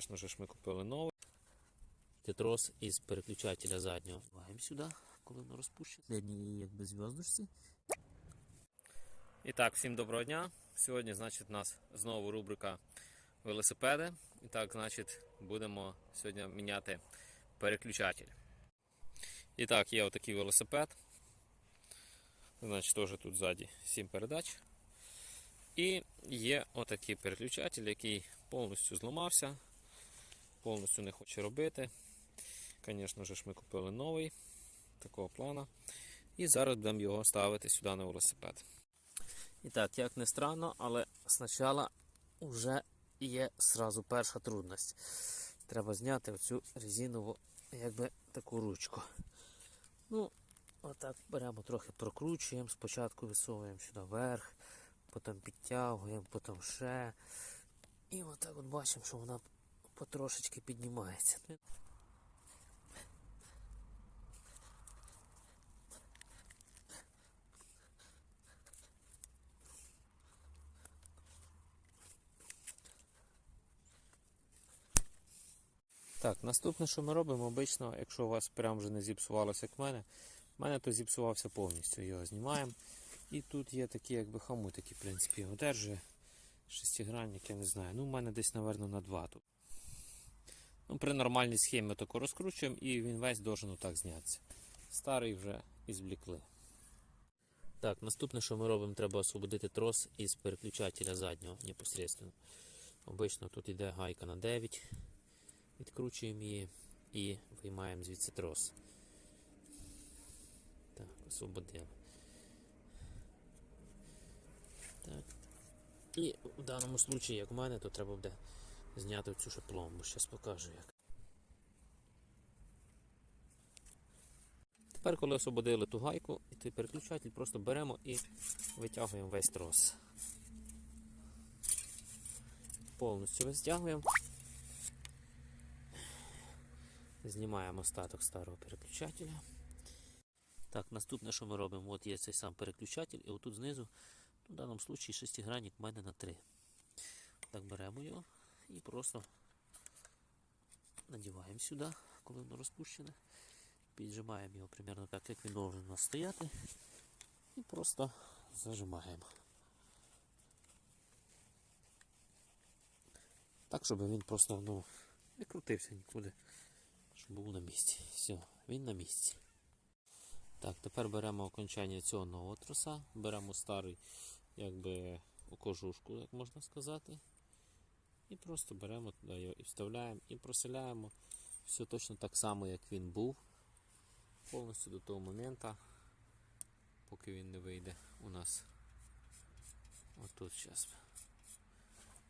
Звісно ж, ми купили новий. Тетрос із переключателя заднього. Ваємо сюди, коли воно розпущено. Слідній якби зв'язочці. І так, всім доброго дня. Сьогодні, значить, у нас знову рубрика велосипеди. І так, значить, будемо сьогодні міняти переключатель. І так, є отакий велосипед. Значить, теж тут ззаді 7 передач. І є отакий переключатель, який повністю зламався, повністю не хоче робити. Звісно ж, ми купили новий такого плана. І зараз будемо його ставити сюди на велосипед. І так, як не странно, але спочатку вже є сразу перша трудність. Треба зняти оцю резинову якби таку ручку. Ну, отак беремо трохи прокручуємо, спочатку висовуємо сюди вверх, потім підтягуємо, потім ще. І отак от бачимо, що вона потрошечки піднімається. Так, наступне, що ми робимо, обично, якщо у вас прям вже не зіпсувалося, як в мене, в мене то зіпсувався повністю. Його знімаємо. І тут є такі якби хомутики, в принципі, одержує. Шестигранник, я не знаю. Ну, у мене десь, напевно, на 2 тут. Ну, при нормальній схемі тако розкручуємо і він весь должен отак знятися. Старий вже ізвлікли. Так, наступне, що ми робимо, треба освободити трос із переключателя заднього непосредственно. Обично тут йде гайка на 9. Відкручуємо її і виймаємо звідси трос. Так, освободили. Так. І в даному случаї, як у мене, то треба буде зняти цю ще пломбу. Зараз покажу як. Тепер, коли освободили ту гайку і той переключатель, просто беремо і витягуємо весь трос. Повністю витягуємо. Знімаємо остаток старого переключателя. Так, наступне, що ми робимо, от є цей сам переключатель, і отут знизу, в даному випадку, шестигранник в мене на 3. Так, беремо його і просто надіваємо сюди, коли воно розпущене. Піджимаємо його примерно так, як він должен у нас стояти. І просто зажимаємо. Так, щоб він просто ну, не крутився нікуди щоб був на місці. Все, він на місці. Так, тепер беремо окончання цього нового троса, беремо старий, якби кожушку, як можна сказати. І просто беремо туди його і вставляємо і проселяємо все точно так само, як він був. Повністю до того моменту, поки він не вийде у нас отут зараз.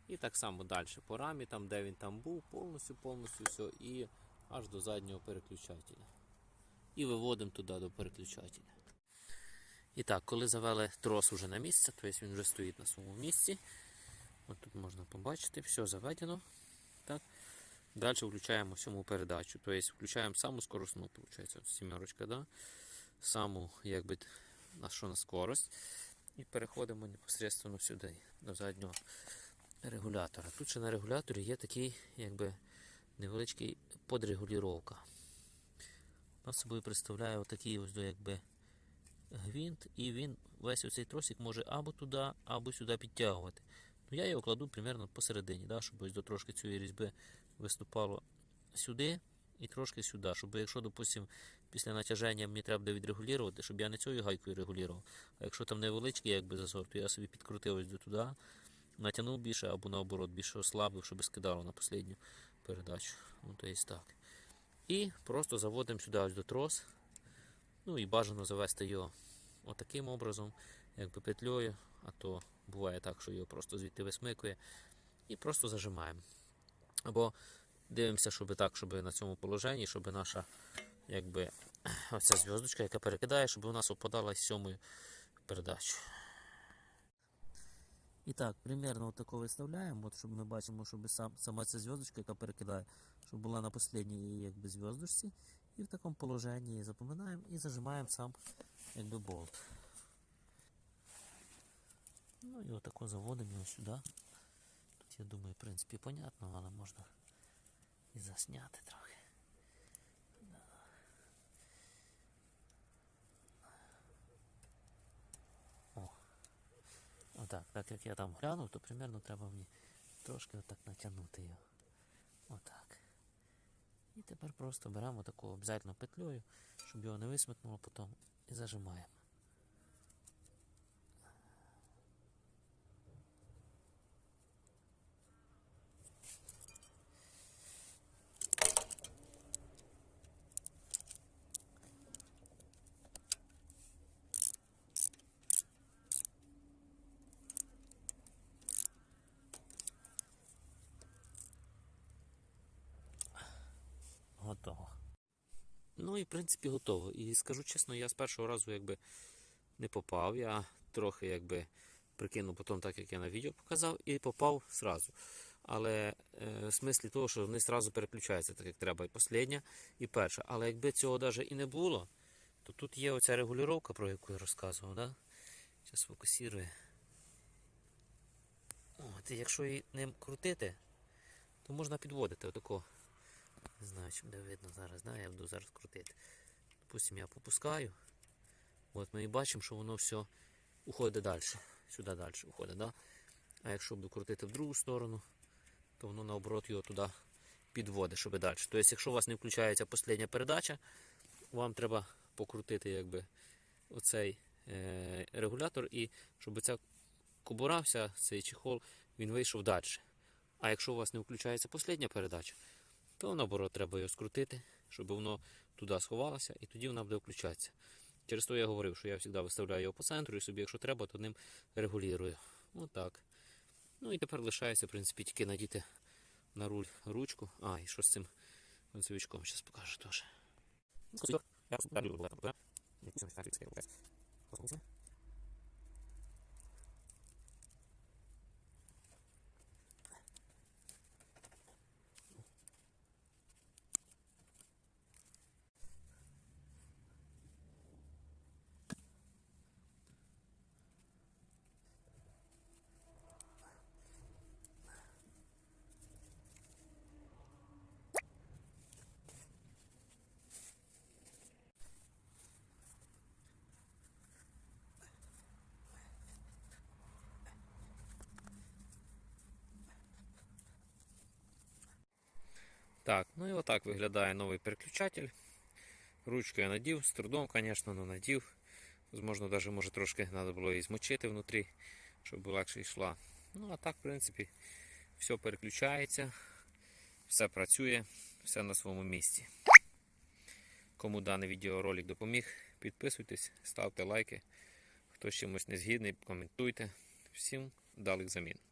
І так само далі по рамі, там де він там був, повністю, повністю все. І аж до заднього переключателя. І виводимо туди до переключателя. І так, коли завели трос уже на місце, тобто він вже стоїть на своєму місці. От тут можна побачити, все заведено. Так. Далі включаємо саму передачу. Тобто включаємо саму скоростну, виходить, сімерочка, да? саму якби, на що на скорость. І переходимо непосредственно сюди, до заднього регулятора. Тут ще на регуляторі є такий якби, невеличкий подрегулювання. Вона собою представляє отакий ось якби гвинт, і він весь оцей тросик може або туди, або сюди підтягувати. Ну, Я його кладу примерно посередині, да, щоб ось до трошки цієї різьби виступало сюди і трошки сюди. Щоб якщо, допустим, після натяження мені треба буде відрегулювати, щоб я не цією гайкою регулював. А якщо там невеличкий якби зазор, то я собі підкрутив ось до туди, натягнув більше або наоборот більше ослабив, щоб скидало на останню передачу. Ну, то є так. І просто заводимо сюди ось до трос. Ну і бажано завести його отаким образом, якби петлею, а то буває так, що його просто звідти висмикує. І просто зажимаємо. Або дивимося, щоб так, щоб на цьому положенні, щоб наша якби, оця зв'язочка, яка перекидає, щоб у нас опадала з сьомою передачу. І так, примерно от тако виставляємо, от, щоб ми бачимо, щоб сам, сама ця зв'язочка, яка перекидає, щоб була на останній якби, зв'язочці. І в такому положенні запоминаємо і зажимаємо сам якби, болт. Ну і отако заводимо його сюди. Тут, я думаю, в принципі, понятно, але можна зняти трохи. О. Отак, так як я там глянув, то примерно треба мені трошки отак натягнути його. Отак. І тепер просто беремо таку обов'язково петлею, щоб його не висмикнуло потім, і зажимаємо. Готово. Ну і в принципі готово. І скажу чесно, я з першого разу якби не попав. Я трохи якби прикинув потім так, як я на відео показав, і попав зразу. Але е, в смислі того, що вони зразу переключаються, так як треба, і последня, і перша. Але якби цього навіть і не було, то тут є оця регулювання, про яку я розказував. Да? Зараз фокусує. От, і якщо її ним крутити, то можна підводити отако. Не знаю, чи буде видно зараз, да? я буду зараз крутити. Допустим, я попускаю. От ми і бачимо, що воно все уходить далі. Сюди далі уходить. Да? А якщо буду крутити в другу сторону, то воно наоборот його туди підводить, щоб далі. Тобто, якщо у вас не включається остання передача, вам треба покрутити якби, оцей е, регулятор і щоб ця кобура, вся, цей чехол, він вийшов далі. А якщо у вас не включається остання передача, то наоборот треба його скрутити, щоб воно туди сховалося, і тоді вона буде включатися. Через то я говорив, що я завжди виставляю його по центру і собі, якщо треба, то ним регулюю. Отак. Ну і тепер лишається, в принципі, тільки надіти на руль ручку. А, і що з цим гонцевичком, зараз покажу теж. Так, ну і отак виглядає новий переключатель. Ручку я надів, з трудом, звісно, але надів. Можливо, навіть може трошки треба було її змочити внутрі, щоб легше йшла. Ну, а так, в принципі, все переключається, все працює, все на своєму місці. Кому даний відеоролик допоміг, підписуйтесь, ставте лайки. Хто з чимось не згідний, коментуйте. Всім вдалих замін.